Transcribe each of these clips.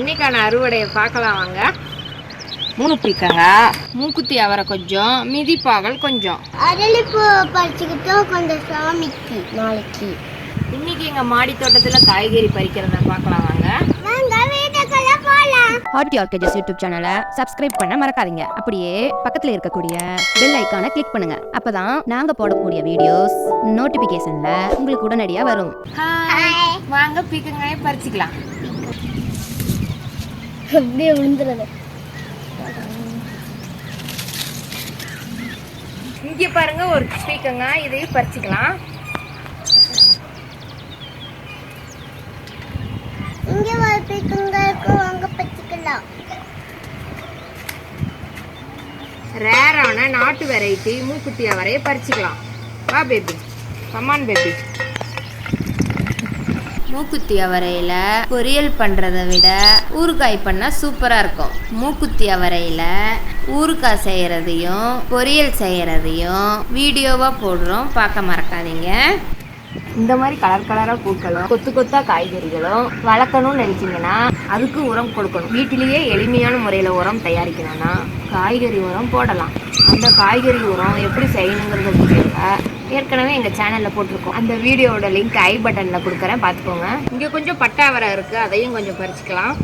இன்னைக்கான அறுவடையை பார்க்கலாம் வாங்க. மூணு பீக்கங்க மூக்குத்தி அவரை கொஞ்சம் மிதிப்பாகல் கொஞ்சம். அரளிப்பூ பறிச்சுக்கிட்டோம் கொஞ்சம் சாமிக்கு நாளைக்கு. இன்னைக்கு எங்க மாடி தோட்டத்துல காய்கறி பறிக்கிறத பார்க்கலாம் வாங்க. வாங்க வீட்டுக்குள்ள போலாம். ஹாட் ஆர்கேஜஸ் யூடியூப் சேனலை சப்ஸ்கிரைப் பண்ண மறக்காதீங்க. அப்படியே பக்கத்துல இருக்கக்கூடிய பெல் ஐக்கானை கிளிக் பண்ணுங்க. அப்பதான் நாங்க போடக்கூடிய வீடியோஸ் நோட்டிபிகேஷன்ல உங்களுக்கு உடனடியா வரும். ஹாய் வாங்க பீக்கங்காய பறிச்சுக்கலாம். அப்படியே விழுந்துறது இங்க பாருங்க ஒரு பீக்கங்காய் இதையும் பறிச்சுக்கலாம். இங்க ஒரு பீக்கங்க இருக்கு வாங்க பறிச்சுக்கலாம். ரேரான நாட்டு வெரைட்டி மூக்குத்தி அவரையை பறிச்சுக்கலாம். வா பேபி கமான் பேபி மூக்குத்தி அவரையில் பொரியல் பண்ணுறதை விட ஊறுகாய் பண்ணால் சூப்பராக இருக்கும். மூக்குத்தி அவரையில் ஊறுகாய் செய்கிறதையும் பொரியல் செய்கிறதையும் வீடியோவாக போடுறோம். பார்க்க மறக்காதீங்க. இந்த மாதிரி கலர் கலராக பூக்களும் கொத்து கொத்தா காய்கறிகளும் வளர்க்கணும்னு நினச்சிங்கன்னா அதுக்கு உரம் கொடுக்கணும். வீட்டிலேயே எளிமையான முறையில் உரம் தயாரிக்கணும்னா காய்கறி உரம் போடலாம். அந்த காய்கறி உரம் எப்படி செய்யணுங்கிறத வீடியோவை ஏற்கனவே எங்கள் சேனலில் போட்டிருக்கோம். அந்த வீடியோவோட லிங்க் ஐ பட்டனில் கொடுக்குறேன் பார்த்துக்கோங்க. இங்கே கொஞ்சம் பட்டாவரை இருக்குது அதையும் கொஞ்சம் பறிச்சுக்கலாம்.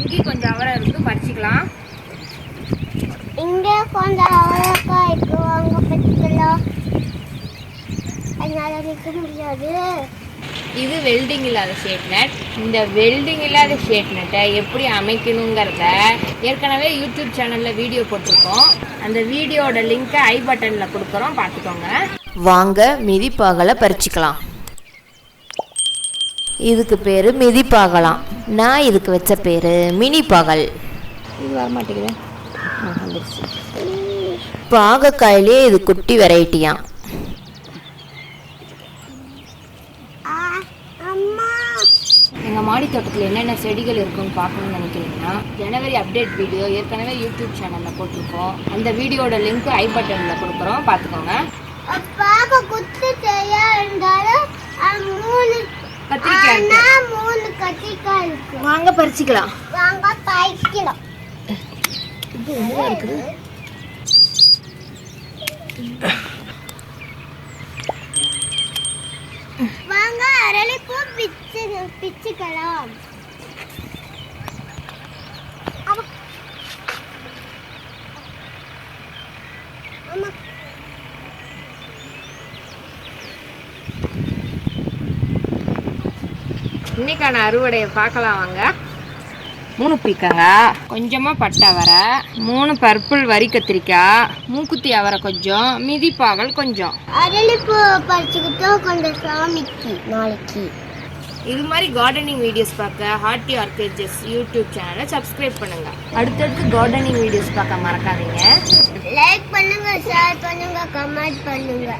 இங்கே கொஞ்சம் அவரை இருந்து பறிச்சுக்கலாம். கொஞ்சம் அவரைக்காய் இருக்கு வாங்க பறிச்சுக்கலாம் அதனால நிற்க முடியாது. இது வெல்டிங் இல்லாத ஷேட் நட் இந்த வெல்டிங் இல்லாத ஷேட் நட்டை எப்படி அமைக்கணுங்கிறத ஏற்கனவே யூடியூப் சேனலில் வீடியோ போட்டிருக்கோம். அந்த வீடியோட லிங்க்கை ஐ பட்டனில் கொடுக்குறோம். பார்த்துக்கோங்க. வாங்க மிதிப்பாகலை பறிச்சுக்கலாம். இதுக்கு பேர் மிதிப்பாகலாம். நான் இதுக்கு வச்ச பேர் மினி பாகல் இது வர மாட்டேங்குது வந்துருச்சு. பாகக்காயிலே இது குட்டி அம்மா. எங்கள் மாடி தோட்டத்தில் என்னென்ன செடிகள் இருக்குன்னு பார்க்கணும்னு நினைக்கிறீங்கன்னா ஜனவரி அப்டேட் வீடியோ ஏற்கனவே யூடியூப் சேனலில் போட்டிருக்கோம். அந்த வீடியோட லிங்க் ஐ பட்டனில் கொடுக்குறோம். பார்த்துக்கோங்க. வாங்க பறிச்சுக்கலாம். வாங்க பறிக்கலாம். இருக்குது? வாங்க அரளிப்பூ பிச்சு பிச்சுக்கலாம். இன்னைக்கான அறுவடையை பார்க்கலாம் வாங்க. மூணு பீக்கங்க கொஞ்சமாக பட்டை அவரை மூணு பர்பிள் வரி கத்திரிக்காய் மூக்குத்தி அவரை கொஞ்சம் மிதிப்பாகல் கொஞ்சம். அரளிப்பூ பறிச்சுக்கிட்டோம் கொஞ்சம் சாமிக்கு நாளைக்கு. இது மாதிரி கார்டனிங் வீடியோஸ் பார்க்க ஹார்ட்டி ஆர்கேஜஸ் யூடியூப் சேனலை சப்ஸ்கிரைப் பண்ணுங்க. அடுத்தடுத்து கார்டனிங் வீடியோஸ் பார்க்க மறக்காதீங்க. லைக் பண்ணுங்க ஷேர் பண்ணுங்க கமெண்ட் பண்ணுங்க.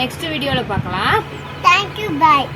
நெக்ஸ்ட் வீடியோவில் பார்க்கலாம். Thank you bye